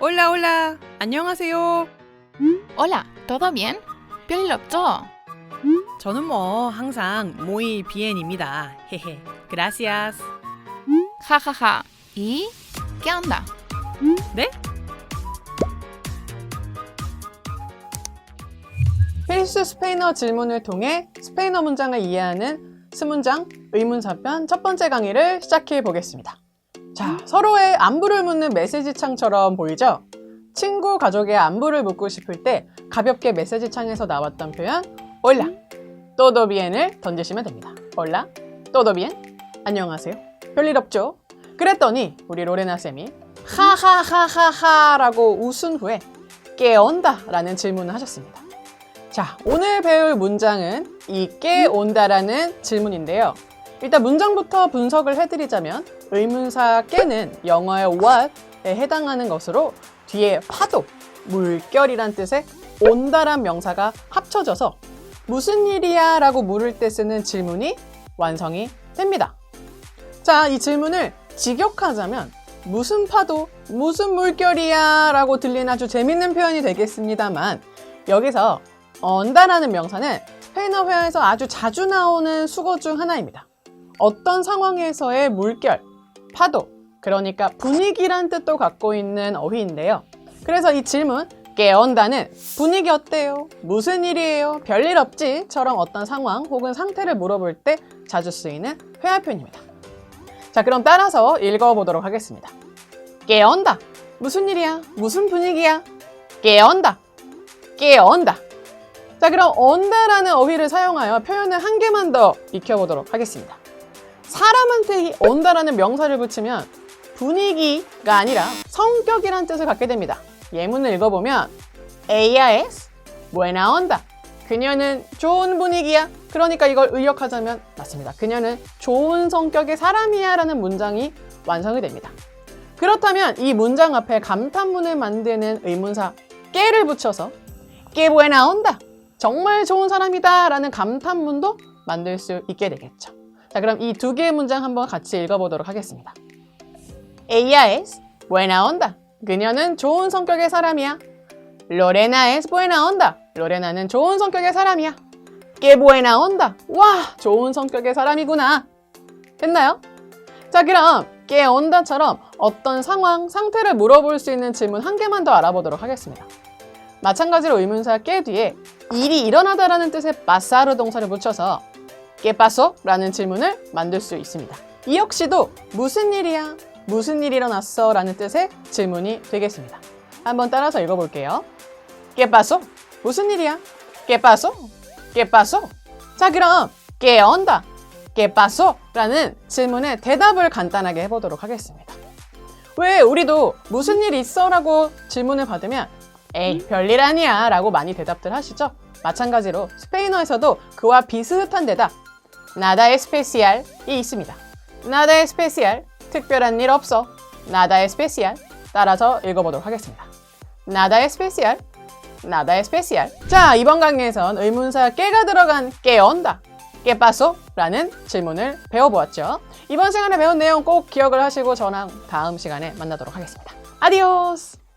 Hola, hola. 안녕하세요. Hola, ¿todo bien? 별일 없죠? 저는 뭐 항상 muy bien입니다. 헤헤. Gracias. jajaja. ¿Y qué onda? 네? 필수 스페인어 질문을 통해 스페인어 문장을 이해하는 스문장 의문사편 첫 번째 강의를 시작해 보겠습니다. 자, 서로의 안부를 묻는 메시지 창처럼 보이죠? 친구, 가족의 안부를 묻고 싶을 때 가볍게 메시지 창에서 나왔던 표현 todo bien을 던지시면 됩니다. Todo bien? 안녕하세요. 별일 없죠? 그랬더니 우리 로레나 쌤이 하하하하하라고 웃은 후에 깨온다 라는 질문을 하셨습니다. 자, 오늘 배울 문장은 이 깨온다라는 질문인데요. 일단 문장부터 분석을 해드리자면 의문사 깨는 영어의 what에 해당하는 것으로 뒤에 파도, 물결이란 뜻의 온다란 명사가 합쳐져서 무슨 일이야 라고 물을 때 쓰는 질문이 완성이 됩니다. 자, 이 질문을 직역하자면 무슨 파도, 무슨 물결이야 라고 들리는 아주 재밌는 표현이 되겠습니다만 여기서 언다라는 명사는 스페인어 회화에서 아주 자주 나오는 수거 중 하나입니다. 어떤 상황에서의 물결, 파도, 그러니까 분위기란 뜻도 갖고 있는 어휘인데요. 그래서 이 질문, 깨언다는 분위기 어때요? 무슨 일이에요? 별일 없지? 처럼 어떤 상황 혹은 상태를 물어볼 때 자주 쓰이는 회화 표현입니다. 자, 그럼 따라서 읽어보도록 하겠습니다. 깨언다. 무슨 일이야? 무슨 분위기야? 깨언다. 깨언다. 자, 그럼 언다라는 어휘를 사용하여 표현을 한 개만 더 익혀보도록 하겠습니다. 사람한테 이 언다라는 명사를 붙이면 분위기가 아니라 성격이란 뜻을 갖게 됩니다. 예문을 읽어보면 Ella es buena onda. 그녀는 좋은 분위기야. 그러니까 이걸 의역하자면 맞습니다. 그녀는 좋은 성격의 사람이야 라는 문장이 완성이 됩니다. 그렇다면 이 문장 앞에 감탄문을 만드는 의문사 깨를 붙여서 que buena onda. 정말 좋은 사람이다 라는 감탄문도 만들 수 있게 되겠죠. 자, 그럼 이 두 개의 문장 한번 같이 읽어보도록 하겠습니다. Ella es buena onda. 그녀는 좋은 성격의 사람이야. Lorena es buena onda. 로레나는 좋은 성격의 사람이야. Que buena onda. 와, 좋은 성격의 사람이구나. 됐나요? 자, 그럼 que onda처럼 어떤 상황, 상태를 물어볼 수 있는 질문 한 개만 더 알아보도록 하겠습니다. 마찬가지로 의문사 깨 뒤에 일이 일어나다라는 뜻의 pasar 동사를 붙여서 ¿Qué pasó? 라는 질문을 만들 수 있습니다. 이 역시도 무슨 일이야? 무슨 일이 일어났어? 라는 뜻의 질문이 되겠습니다. 한번 따라서 읽어볼게요. ¿Qué pasó? 무슨 일이야? ¿Qué pasó? 자, 그럼. ¿Qué pasó? 라는 질문에 대답을 간단하게 해보도록 하겠습니다. 왜 우리도 무슨 일 있어? 라고 질문을 받으면 에이, 별일 아니야 라고 많이 대답들 하시죠? 마찬가지로 스페인어에서도 그와 비슷한 대답 nada especial이 있습니다. nada especial, 특별한 일 없어. nada especial. 따라서 읽어보도록 하겠습니다. nada especial, nada especial. 자, 이번 강의에선 의문사 깨가 들어간 ¿Qué pasó? 라는 질문을 배워보았죠. 이번 시간에 배운 내용 꼭 기억을 하시고 저랑 다음 시간에 만나도록 하겠습니다. 아디오스!